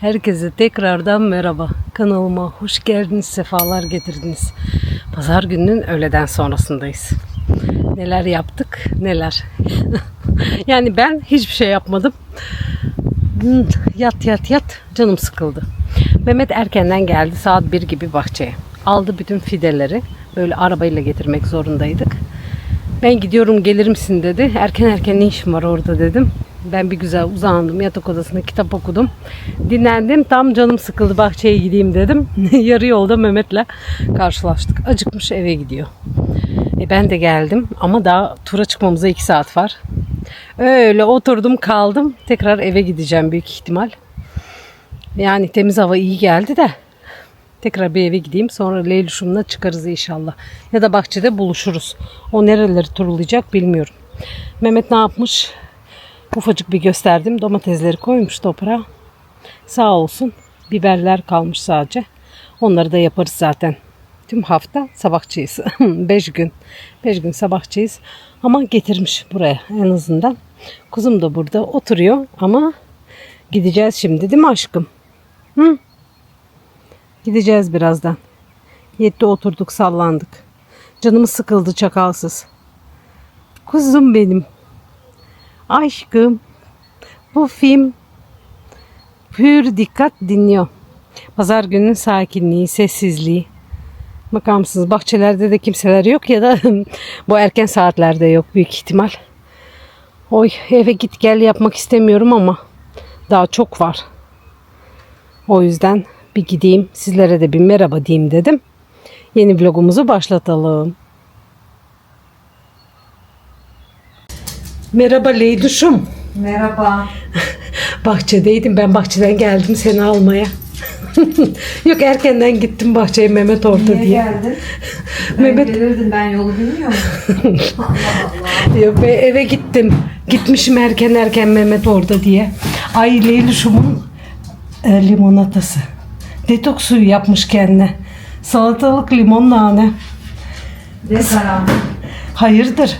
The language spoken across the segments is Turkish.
Herkese tekrardan merhaba. Kanalıma hoş geldiniz, sefalar getirdiniz. Pazar gününün öğleden sonrasındayız. Neler yaptık, neler. yani ben hiçbir şey yapmadım. Yat yat yat, canım sıkıldı. Mehmet erkenden geldi, saat 1 gibi bahçeye. Aldı bütün fideleri, böyle arabayla getirmek zorundaydık. Ben gidiyorum gelir misin dedi. Erken erken ne işim var orada dedim. Ben bir güzel uzandım yatak odasında kitap okudum. Dinlendim tam canım sıkıldı bahçeye gideyim dedim. Yarı yolda Mehmet'le karşılaştık. Acıkmış eve gidiyor. E ben de geldim ama daha tura çıkmamıza 2 saat var. Öyle oturdum kaldım. Tekrar eve gideceğim büyük ihtimal. Yani temiz hava iyi geldi de Tekrar bir eve gideyim. Sonra Leylüş'ümle çıkarız inşallah. Ya da bahçede buluşuruz. O nereleri turlayacak bilmiyorum. Mehmet ne yapmış? Ufacık bir gösterdim. Domatesleri koymuş toprağa. Sağ olsun. Biberler kalmış sadece. Onları da yaparız zaten. Tüm hafta sabahçıyız. 5 gün. 5 gün sabahçıyız. Ama getirmiş buraya en azından. Kuzum da burada oturuyor ama gideceğiz şimdi değil mi aşkım? Hı? Gideceğiz birazdan. Yetti oturduk sallandık. Canımız sıkıldı çakalsız. Kuzum benim. Aşkım. Bu film pür dikkat dinliyor. Pazar gününün sakinliği, sessizliği. Bakar mısınız bahçelerde de kimseler yok ya da bu erken saatlerde yok büyük ihtimal. Oy eve git gel yapmak istemiyorum ama daha çok var. O yüzden bir gideyim sizlere de bir merhaba diyeyim dedim. Yeni vlogumuzu başlatalım. Merhaba Leyduş'um. Merhaba. Bahçedeydim. Ben bahçeden geldim seni almaya. Yok erkenden gittim bahçeye Mehmet orada Niye diye. geldin? Ben Mehmet- gelirdim ben yolu bilmiyor musun? Allah Allah. Yok eve gittim. Gitmişim erken erken Mehmet orada diye. Ay Leylüş'ümün e, limonatası. Detoks suyu yapmış kendine. Salatalık limon nane. Ne karanlık. Hayırdır?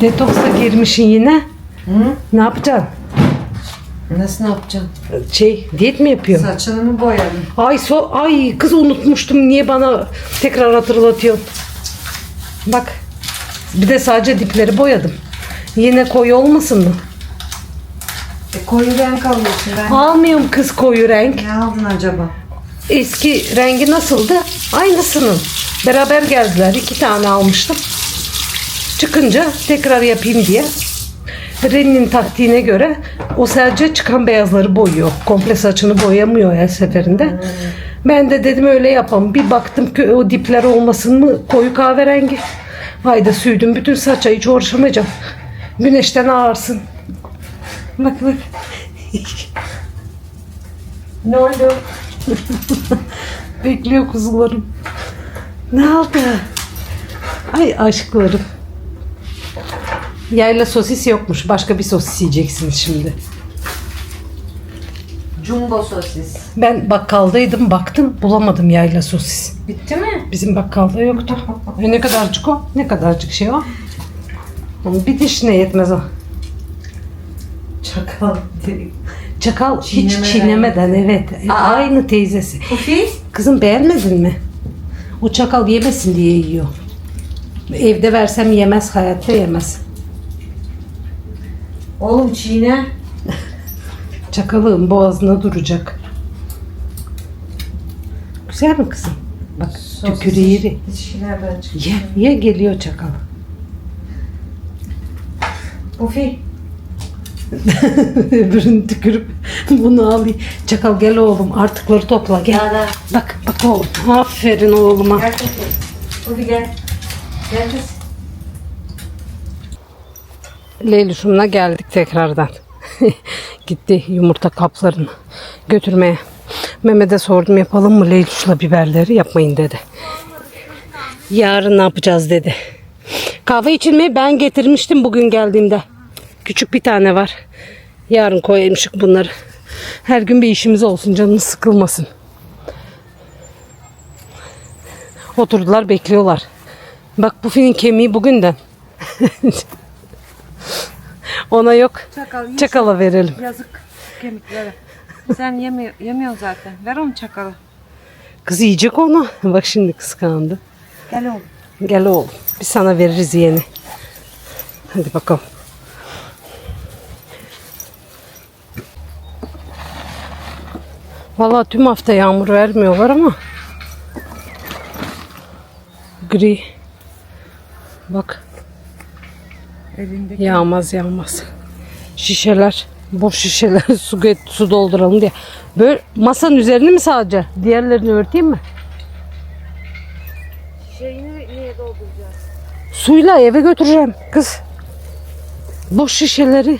Detoksa girmişsin yine. Hı? Ne yapacaksın? Nasıl ne yapacaksın? Şey, diyet mi yapıyorsun? Saçını mı boyadın? Ay so ay kız unutmuştum. Niye bana tekrar hatırlatıyorsun? Bak. Bir de sadece dipleri boyadım. Yine koyu olmasın mı? E, koyu renk alıyorsun. Ben Almıyorum kız koyu renk. ne aldın acaba? Eski rengi nasıldı? Aynısının. Beraber geldiler. İki tane almıştım. Çıkınca tekrar yapayım diye. Ren'in taktiğine göre o sadece çıkan beyazları boyuyor. Komple saçını boyamıyor her seferinde. Ben de dedim öyle yapalım. Bir baktım ki o dipler olmasın mı koyu kahverengi. Hayda sürdüm. Bütün saça hiç uğraşamayacağım. Güneşten ağırsın. Bak bak. Ne oldu? Bekliyor kuzularım. Ne oldu? Ay aşklarım. Yayla sosis yokmuş. Başka bir sosis yiyeceksiniz şimdi. Jumbo sosis. Ben bakkaldaydım baktım bulamadım yayla sosis. Bitti mi? Bizim bakkalda yoktu. E ne kadarcık o? Ne kadarcık şey o? Bir dişine yetmez o. Çakal. Çakal hiç Çiğnemeden. çiğnemeden evet. E, Aa. Aynı teyzesi. Pufi? Kızım beğenmedin mi? O çakal yemesin diye yiyor. Evde versem yemez, hayatta yemez. Oğlum çiğne. Çakalığın boğazına duracak. Güzel mi kızım? Bak tükürü yeri. Hiç nereden çıktı? Ye, ye geliyor çakal. Pufi. Öbürünü tükürüp bunu alayım. Çakal gel oğlum artıkları topla gel. Gel, gel. Bak bak oğlum. Aferin oğluma. Gel Pufi. Pufi gel. Gel geldik tekrardan. Gitti yumurta kaplarını götürmeye. Mehmet'e sordum yapalım mı Leylüş'la biberleri yapmayın dedi. Yarın ne yapacağız dedi. Kahve içilmeyi ben getirmiştim bugün geldiğimde. Küçük bir tane var. Yarın koyaymışık bunları. Her gün bir işimiz olsun canımız sıkılmasın. Oturdular bekliyorlar. Bak bu filin kemiği bugünden. Ona yok. Çakal. Çakala verelim. Yazık kemiklere. Sen yemiyor, yemiyorsun zaten. Ver onu çakalı. Kız yiyecek onu. Bak şimdi kıskandı. Gel oğlum. Gel oğlum. Biz sana veririz yeni. Hadi bakalım. Vallahi tüm hafta yağmur vermiyorlar ama gri. Bak Elindeki. yağmaz yağmaz. Şişeler, boş şişeler su get su dolduralım diye. Böyle masanın üzerini mi sadece? Diğerlerini örteyim mi? Şeyini niye dolduracağız? Suyla eve götüreceğim kız. Boş şişeleri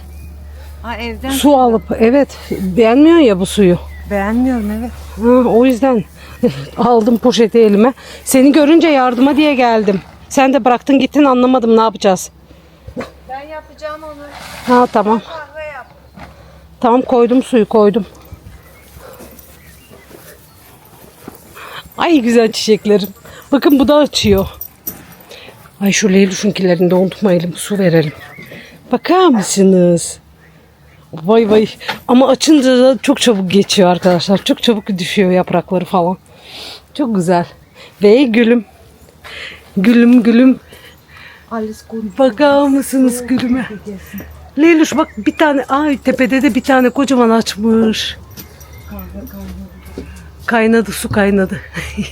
Ha evden. su alıp evet beğenmiyor ya bu suyu. Beğenmiyorum evet. Ha, o yüzden aldım poşeti elime. Seni görünce yardıma diye geldim. Sen de bıraktın gittin anlamadım ne yapacağız. Ben yapacağım onu. Ha tamam. Kahve yap. Tamam koydum suyu koydum. Ay güzel çiçeklerim. Bakın bu da açıyor. Ay şu Leylüş'ünkilerini de unutmayalım. Su verelim. Bakar mısınız? Vay vay. Ama açınca da çok çabuk geçiyor arkadaşlar. Çok çabuk düşüyor yaprakları falan. Çok güzel. Ve gülüm. Gülüm gülüm. Bakar mısınız gülüme? Leyluş bak bir tane ay tepede de bir tane kocaman açmış. Kaynadı su kaynadı.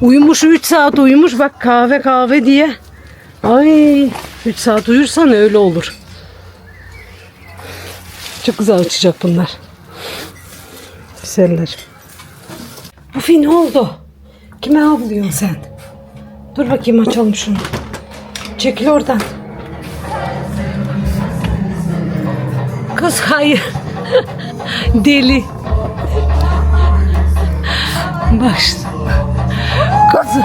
uyumuş 3 saat uyumuş bak kahve kahve diye. Ay 3 saat uyursan öyle olur. Çok güzel açacak bunlar. Güzeller. Bufi ne oldu? Kime avlıyorsun sen? Dur bakayım açalım şunu. Çekil oradan. Kız hayır. Deli. Bak işte. Kızım.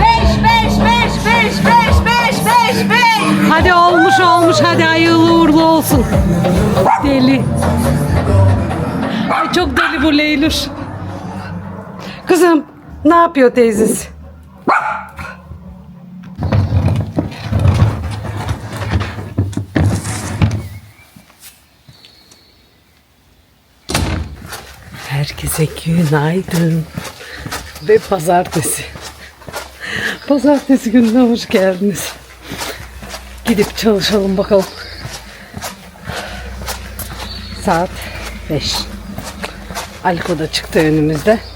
Beş, beş, beş, beş, beş, beş, beş, beş. Hadi olmuş olmuş hadi hayırlı uğurlu olsun. Deli. Ay çok deli bu Leylül. Kızım ne yapıyor teyzesi? Herkese günaydın ve pazartesi. Pazartesi gününe hoş geldiniz. Gidip çalışalım bakalım. Saat 5. Aliko da çıktı önümüzde.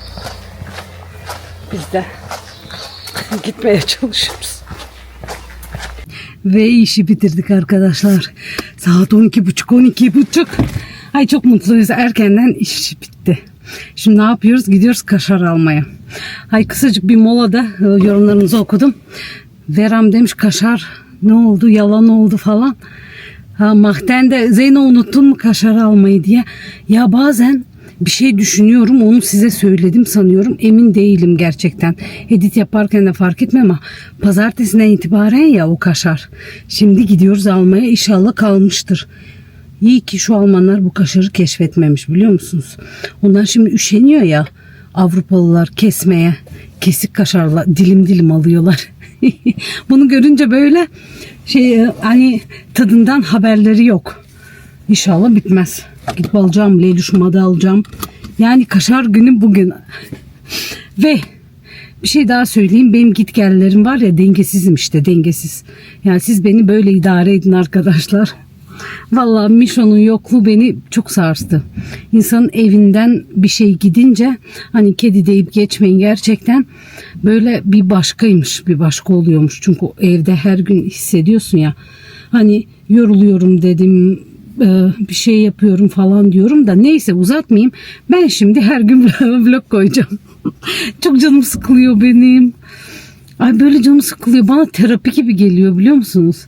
Biz de gitmeye çalışıyoruz. Ve işi bitirdik arkadaşlar. Saat 12.30 12.30. Ay çok mutluyuz. Erkenden iş bitti. Şimdi ne yapıyoruz? Gidiyoruz kaşar almaya. Ay kısacık bir molada e, yorumlarınızı okudum. Veram demiş kaşar ne oldu yalan oldu falan. Ha Mahten de Zeyno unuttun mu kaşar almayı diye. Ya bazen bir şey düşünüyorum onu size söyledim sanıyorum emin değilim gerçekten. Edit yaparken de fark etmem ama pazartesinden itibaren ya o kaşar. Şimdi gidiyoruz almaya inşallah kalmıştır. İyi ki şu Almanlar bu kaşarı keşfetmemiş biliyor musunuz? Onlar şimdi üşeniyor ya Avrupalılar kesmeye. Kesik kaşarla dilim dilim alıyorlar. Bunu görünce böyle şey hani tadından haberleri yok. İnşallah bitmez. Gidip alacağım Leylüş'üme de alacağım. Yani kaşar günü bugün. Ve bir şey daha söyleyeyim. Benim git gellerim var ya dengesizim işte dengesiz. Yani siz beni böyle idare edin arkadaşlar. Vallahi Mişo'nun yokluğu beni çok sarstı. İnsanın evinden bir şey gidince hani kedi deyip geçmeyin gerçekten böyle bir başkaymış bir başka oluyormuş. Çünkü evde her gün hissediyorsun ya hani yoruluyorum dedim bir şey yapıyorum falan diyorum da neyse uzatmayayım. Ben şimdi her gün vlog koyacağım. çok canım sıkılıyor benim. Ay böyle canım sıkılıyor. Bana terapi gibi geliyor biliyor musunuz?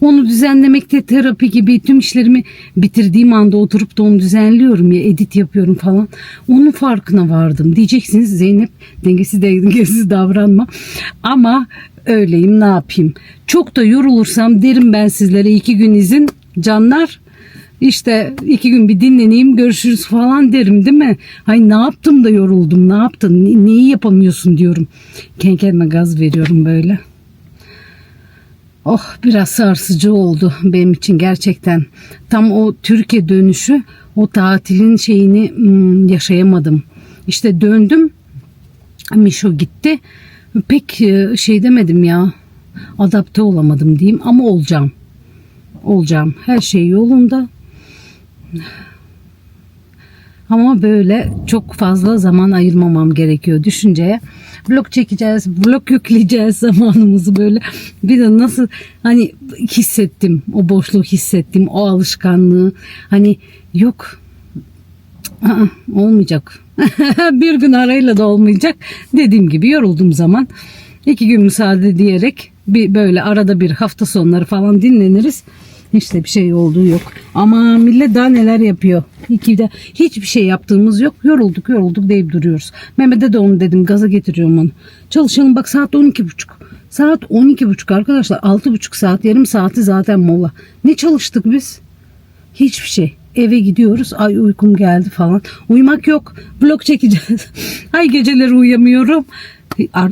Onu düzenlemekte terapi gibi tüm işlerimi bitirdiğim anda oturup da onu düzenliyorum ya edit yapıyorum falan. Onun farkına vardım. Diyeceksiniz Zeynep dengesiz dengesiz davranma. Ama öyleyim ne yapayım. Çok da yorulursam derim ben sizlere iki gün izin canlar. İşte iki gün bir dinleneyim görüşürüz falan derim değil mi? Ay ne yaptım da yoruldum ne yaptın Ne- neyi yapamıyorsun diyorum. Kendi kendime gaz veriyorum böyle. Oh biraz sarsıcı oldu benim için gerçekten. Tam o Türkiye dönüşü o tatilin şeyini hmm, yaşayamadım. İşte döndüm. Mişo gitti. Pek e, şey demedim ya. Adapte olamadım diyeyim ama olacağım. Olacağım. Her şey yolunda. Ama böyle çok fazla zaman ayırmamam gerekiyor düşünceye. Vlog çekeceğiz, vlog yükleyeceğiz zamanımızı böyle. Bir de nasıl hani hissettim, o boşluğu hissettim, o alışkanlığı. Hani yok, Aa, olmayacak. bir gün arayla da olmayacak. Dediğim gibi yoruldum zaman. iki gün müsaade diyerek bir böyle arada bir hafta sonları falan dinleniriz. İşte bir şey olduğu yok. Ama millet daha neler yapıyor. İki de hiçbir şey yaptığımız yok. Yorulduk yorulduk deyip duruyoruz. Mehmet'e de onu dedim gaza getiriyorum onu. Çalışalım bak saat 12.30. Saat 12.30 arkadaşlar 6.30 saat yarım saati zaten mola. Ne çalıştık biz? Hiçbir şey. Eve gidiyoruz. Ay uykum geldi falan. Uyumak yok. Vlog çekeceğiz. Ay geceleri uyuyamıyorum.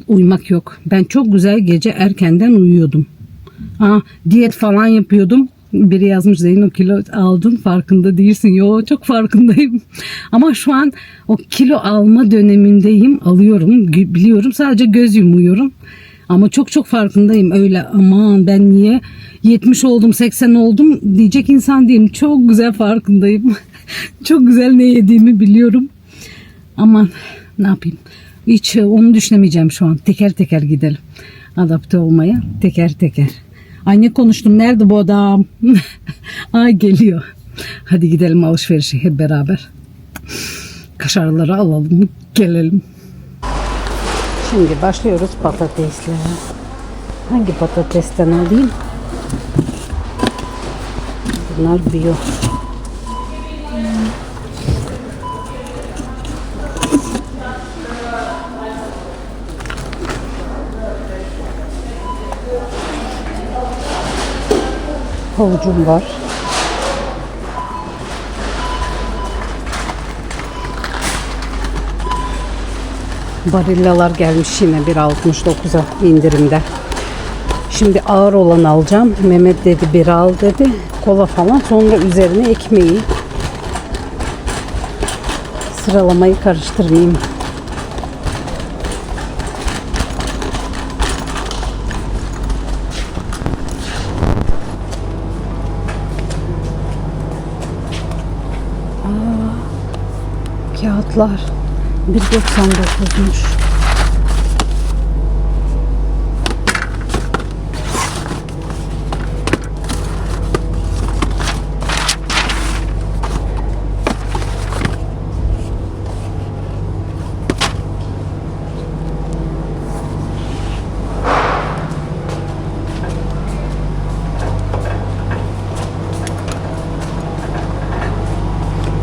Uyumak yok. Ben çok güzel gece erkenden uyuyordum. Ha, diyet falan yapıyordum. Biri yazmış Zeyno kilo aldın farkında değilsin. Yo çok farkındayım. Ama şu an o kilo alma dönemindeyim. Alıyorum. Biliyorum. Sadece göz yumuyorum. Ama çok çok farkındayım öyle aman ben niye 70 oldum 80 oldum diyecek insan değilim. Çok güzel farkındayım. çok güzel ne yediğimi biliyorum. Aman ne yapayım. Hiç e, onu düşünemeyeceğim şu an. Teker teker gidelim. Adapte olmaya teker teker. Ay ne konuştum nerede bu adam? Ay geliyor. Hadi gidelim alışverişe hep beraber. Kaşarları alalım gelelim. Şimdi başlıyoruz patatesle. Hangi patatesten alayım? Bunlar bio. Havucum var. Barillalar gelmiş yine 1.69'a indirimde. Şimdi ağır olan alacağım. Mehmet dedi bir al dedi. Kola falan. Sonra üzerine ekmeği. Sıralamayı karıştırmayayım. Aa, kağıtlar 1.99'muş.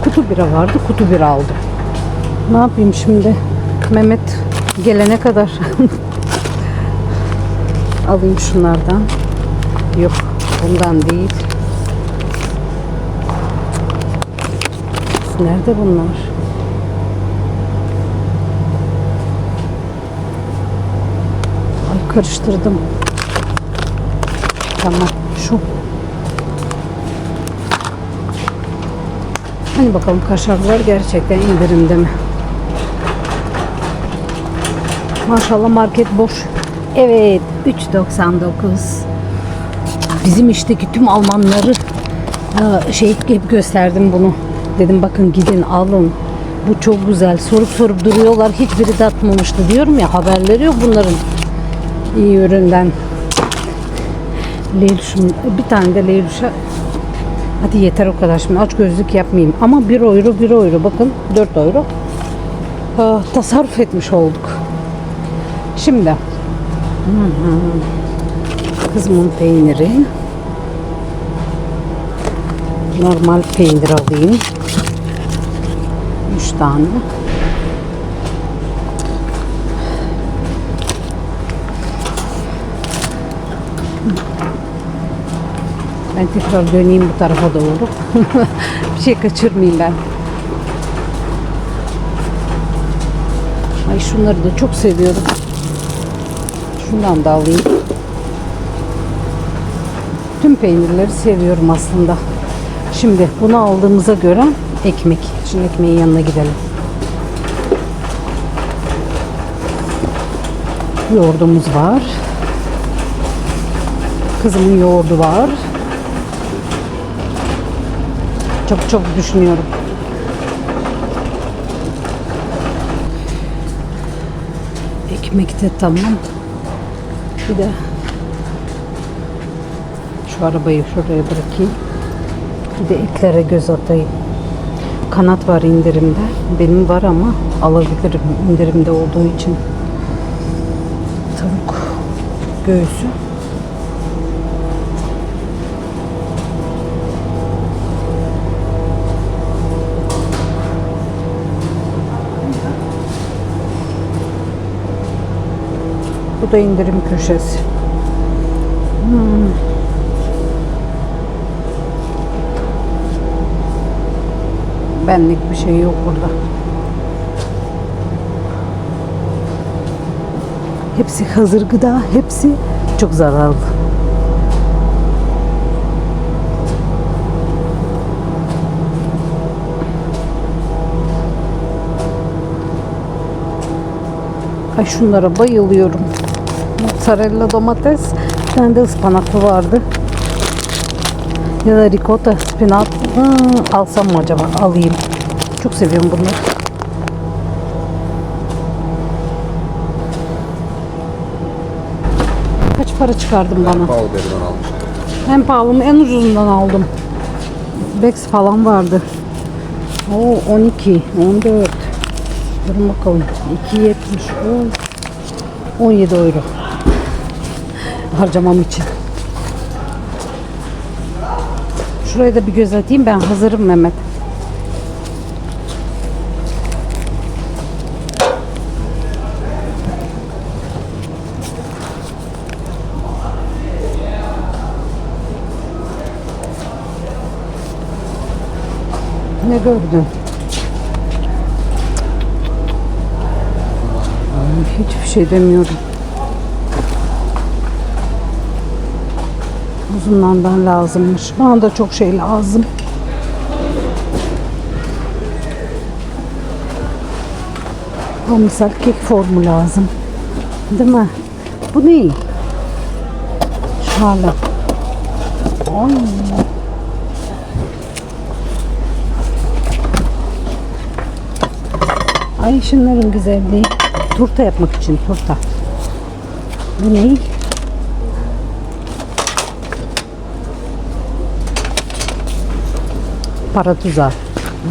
Kutu bira vardı. Kutu bira aldım. Ne yapayım şimdi? Mehmet gelene kadar alayım şunlardan. Yok bundan değil. Nerede bunlar? Ay karıştırdım. Tamam şu. Hani bakalım kaşarlar gerçekten indirimde mi? Maşallah market boş. Evet 3.99. Bizim işteki tüm Almanları şey hep gösterdim bunu. Dedim bakın gidin alın. Bu çok güzel. Sorup sorup duruyorlar. Hiçbiri tatmamıştı diyorum ya haberleri yok bunların iyi üründen. Leylüş'üm bir tane de Leylüş'e Hadi yeter o kadar şimdi aç gözlük yapmayayım. Ama 1 euro 1 euro bakın 4 euro. Aa, tasarruf etmiş olduk. Şimdi kızımın peyniri normal peynir alayım. 3 tane. Ben tekrar döneyim bu tarafa doğru. bir şey kaçırmayayım ben. Ay şunları da çok seviyorum. Şundan da alayım. Tüm peynirleri seviyorum aslında. Şimdi bunu aldığımıza göre ekmek. Şimdi ekmeğin yanına gidelim. Yoğurdumuz var. Kızımın yoğurdu var. Çok çok düşünüyorum. Ekmek de tamam. Bir de şu arabayı şuraya bırakayım. Bir de etlere göz atayım. Kanat var indirimde. Benim var ama alabilirim indirimde olduğu için. Tavuk göğsü. Bu da indirim köşesi. Hmm. Benlik bir şey yok burada. Hepsi hazır gıda, hepsi çok zararlı. Ay şunlara bayılıyorum. Mozzarella domates, bir tane de ıspanaklı vardı. Ya da ricotta, spinat. Hmm, alsam mı acaba? Alayım. Çok seviyorum bunları. Kaç para çıkardın bana? Pahalı berinden almıştım. En pahalı mı? En ucuzundan aldım. Bex falan vardı. Oo 12, 14. Durun bakalım. 2.70. Oo, 17 euro. Harcamam için. Şuraya da bir göz atayım. Ben hazırım Mehmet. Ne gördün? Hiçbir şey demiyorum. Uzunlardan lazımmış. Bana da çok şey lazım. Ama misal kek formu lazım. Değil mi? Bu ne? Şarla. Ay. Ay şunların güzelliği. Turta yapmak için turta. Bu ne? Para tuzağı.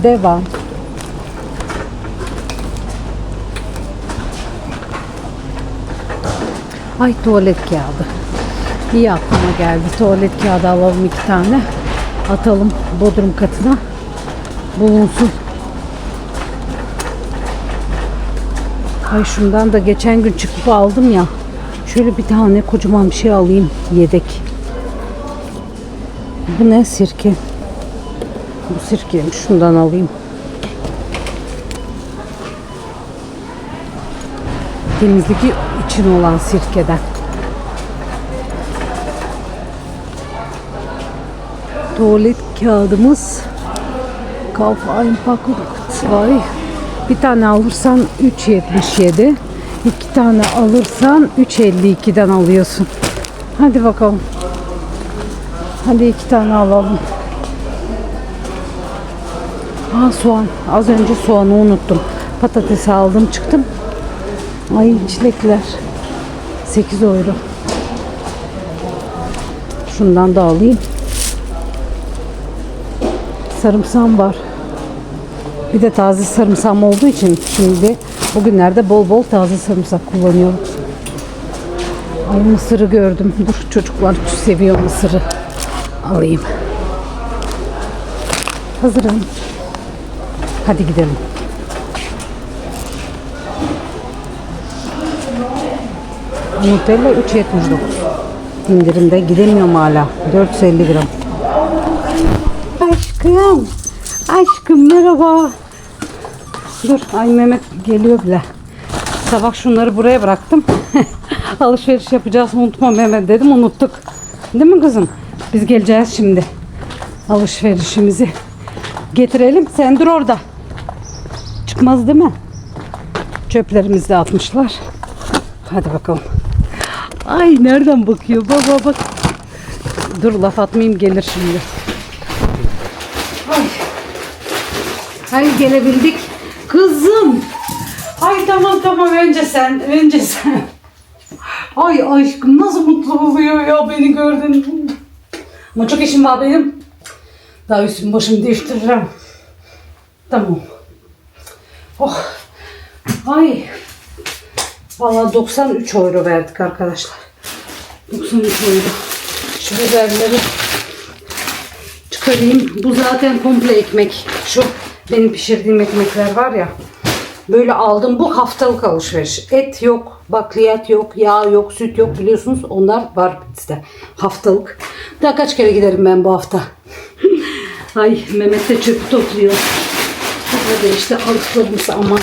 Devam. Ay tuvalet kağıdı. İyi aklıma geldi. Tuvalet kağıdı alalım iki tane. Atalım bodrum katına. Bulunsun. Ay şundan da geçen gün çıkıp aldım ya. Şöyle bir tane kocaman bir şey alayım yedek. Bu ne sirke? Bu sirkeymiş. Şundan alayım. Temizlik için olan sirkeden. Tuvalet kağıdımız Kauf Einpackung 2 bir tane alırsan 3.77 iki tane alırsan 3.52'den alıyorsun. Hadi bakalım. Hadi iki tane alalım. Ha soğan. Az önce soğanı unuttum. Patatesi aldım çıktım. Ay çilekler. 8 euro. Şundan da alayım. Sarımsağım var. Bir de taze sarımsağım olduğu için şimdi bugünlerde bol bol taze sarımsak kullanıyorum. Ay mısırı gördüm. Dur çocuklar seviyor mısırı. Alayım. Hazırım. Hadi gidelim. Nutella 3.79. İndirimde gidemiyorum hala. 450 gram. Aşkım. Aşkım merhaba. Dur ay Mehmet geliyor bile. Sabah şunları buraya bıraktım. Alışveriş yapacağız unutma Mehmet dedim unuttuk. Değil mi kızım? Biz geleceğiz şimdi. Alışverişimizi getirelim. Sen dur orada. Çıkmaz değil mi? Çöplerimizi de atmışlar. Hadi bakalım. Ay nereden bakıyor? Baba bak. Dur laf atmayayım gelir şimdi. Ay. Ay gelebildik. Kızım. Ay tamam tamam önce sen. Önce sen. Ay aşkım nasıl mutlu oluyor ya beni gördün. Ama çok işim var benim. Daha üstümü başımı değiştireceğim. Tamam. Oh. Ay. Valla 93 euro verdik arkadaşlar. 93 euro. Şu biberleri çıkarayım. Bu zaten komple ekmek. Şu benim pişirdiğim ekmekler var ya. Böyle aldım. Bu haftalık alışveriş. Et yok, bakliyat yok, yağ yok, süt yok biliyorsunuz. Onlar var bizde. Haftalık. Daha kaç kere giderim ben bu hafta. Ay Mehmet de çöpü topluyor. Burada işte aldıklarımızı ama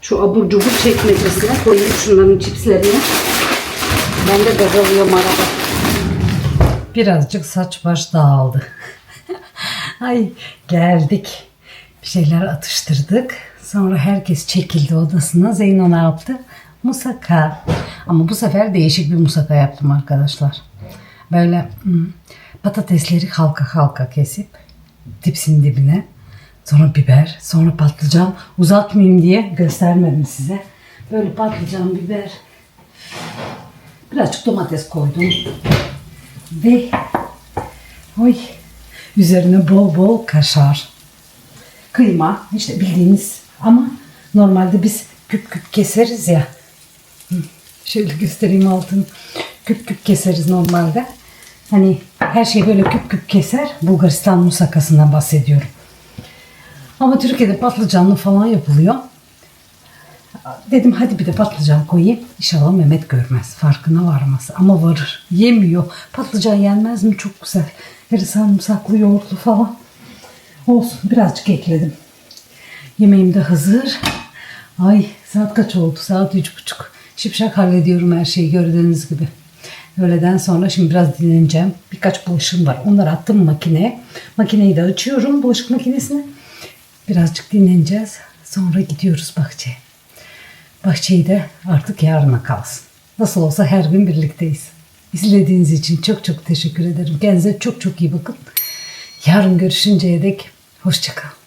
şu abur cubur çekmecesine koyayım şunların çipslerini. Ben de gazalıyorum arada. Birazcık saç baş dağıldı. Ay geldik. Bir şeyler atıştırdık. Sonra herkes çekildi odasına. Zeyno ne yaptı? Musaka. Ama bu sefer değişik bir musaka yaptım arkadaşlar. Böyle hmm, patatesleri halka halka kesip dipsin dibine. Sonra biber, sonra patlıcan. Uzatmayayım diye göstermedim size. Böyle patlıcan, biber. Birazcık domates koydum. Ve oy, üzerine bol bol kaşar. Kıyma işte bildiğiniz ama normalde biz küp küp keseriz ya. Şöyle göstereyim altını. Küp küp keseriz normalde. Hani her şey böyle küp küp keser. Bulgaristan musakasından bahsediyorum. Ama Türkiye'de patlıcanlı falan yapılıyor. Dedim hadi bir de patlıcan koyayım. İnşallah Mehmet görmez. Farkına varmaz. Ama varır. Yemiyor. Patlıcan yenmez mi? Çok güzel. Her sarımsaklı yoğurtlu falan. Olsun. Birazcık ekledim. Yemeğim de hazır. Ay saat kaç oldu? Saat üç buçuk. Şipşak hallediyorum her şeyi gördüğünüz gibi. Öğleden sonra şimdi biraz dinleneceğim. Birkaç bulaşığım var. Onları attım makineye. Makineyi de açıyorum bulaşık makinesine. Birazcık dinleneceğiz. Sonra gidiyoruz bahçeye. Bahçeyi de artık yarına kalsın. Nasıl olsa her gün birlikteyiz. İzlediğiniz için çok çok teşekkür ederim. Kendinize çok çok iyi bakın. Yarın görüşünceye dek hoşçakalın.